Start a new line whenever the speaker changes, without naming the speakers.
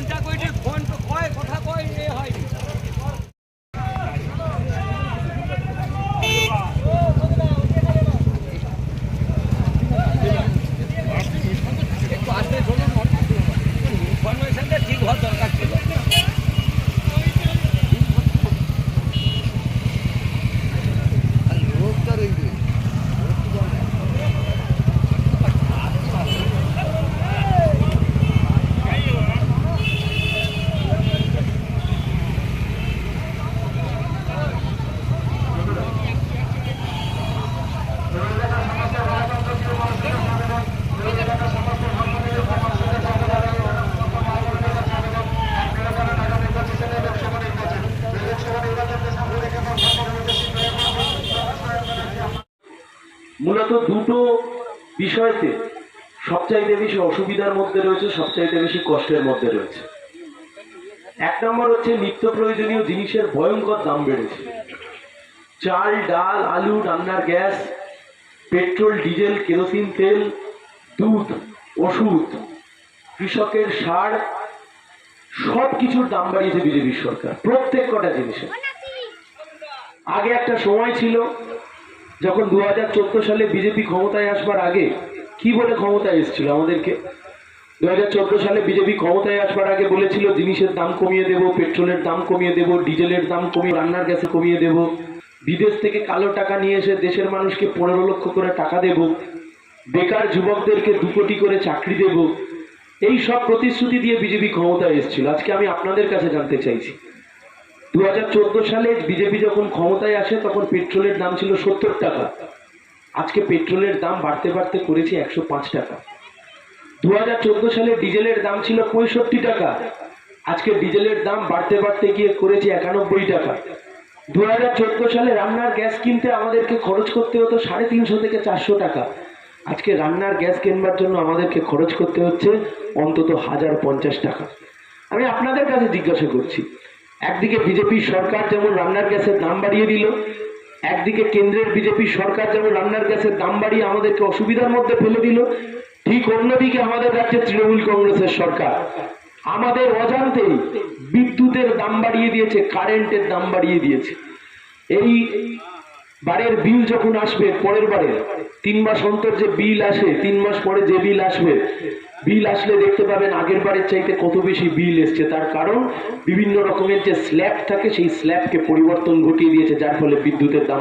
ফোনটা ফোন কয় কথা কয় এ হয় ঠিক হওয়ার দরকার ছিল
মূলত দুটো বিষয়তে সবচাইতে বেশি অসুবিধার মধ্যে রয়েছে, সবচাইতে বেশি কষ্টের মধ্যে রয়েছে। এক নম্বর হচ্ছে নিত্য প্রয়োজনীয় জিনিসের ভয়ঙ্কর দাম বেড়েছে। চাল, ডাল, আলু, রান্নার গ্যাস, পেট্রোল, ডিজেল, কেরোসিন, তেল, দুধ, ওষুধ, কৃষকের সার সব কিছুর দাম বাড়িয়েছে বিজেপি সরকার, প্রত্যেক কটা জিনিসের আগে একটা সময় ছিল যখন দু হাজার চোদ্দ সালে বিজেপি ক্ষমতায় আসবার আগে, কি বলে ক্ষমতায় এসেছিল আমাদেরকে? দু চোদ্দ সালে বিজেপি ক্ষমতায় আসবার আগে বলেছিল, জিনিসের দাম কমিয়ে দেব, পেট্রোলের দাম কমিয়ে দেব, ডিজেলের দাম কমিয়ে, রান্নার গ্যাসে কমিয়ে দেব। বিদেশ থেকে কালো টাকা নিয়ে এসে দেশের মানুষকে পনেরো লক্ষ করে টাকা দেব। বেকার যুবকদেরকে দু কোটি করে চাকরি দেব। এই সব প্রতিশ্রুতি দিয়ে বিজেপি ক্ষমতায় এসেছিল। আজকে আমি আপনাদের কাছে জানতে চাইছি। দু হাজার চোদ্দ সালে বিজেপি যখন ক্ষমতায় আসে, তখন পেট্রোলের দাম ছিল সত্তর টাকা। আজকে পেট্রোলের দাম বাড়তে বাড়তে করেছে একশো পাঁচ টাকা। দু হাজার চোদ্দ সালে ডিজেলের দাম ছিল পঁয়ষট্টি টাকা। আজকে ডিজেলের দাম বাড়তে বাড়তে গিয়ে করেছে একানব্বই টাকা। দু হাজার চোদ্দ সালে রান্নার গ্যাস কিনতে আমাদেরকে খরচ করতে হতো সাড়ে তিনশো থেকে চারশো টাকা। আজকে রান্নার গ্যাস কেনবার জন্য আমাদেরকে খরচ করতে হচ্ছে অন্তত হাজার পঞ্চাশ টাকা। আমি আপনাদের কাছে জিজ্ঞাসা করছি একদিকে বিজেপি সরকার যেমন রান্নার গ্যাসের দাম বাড়িয়ে দিল, একদিকে কেন্দ্রের বিজেপি সরকার যেমন রান্নার গ্যাসের দাম বাড়িয়ে আমাদেরকে অসুবিধার মধ্যে ফেলে দিল, ঠিক অন্যদিকে আমাদের রাজ্যে তৃণমূল কংগ্রেসের সরকার। আমাদের অজান্তেই বিদ্যুতের দাম বাড়িয়ে দিয়েছে, কারেন্টের দাম বাড়িয়ে দিয়েছে। এই বারের বিল যখন আসবে পরের বারে, তিন মাস অন্তর যে বিল আসে, তিন মাস পরে যে বিল আসবে, বিল আসলে দেখতে পাবেন আগের বারের চাইতে কত বেশি বিল এসছে। তার কারণ বিভিন্ন রকমের যে স্ল্যাব থাকে, সেই স্ল্যাবকে পরিবর্তন ঘটিয়ে দিয়েছে, যার ফলে বিদ্যুতের দাম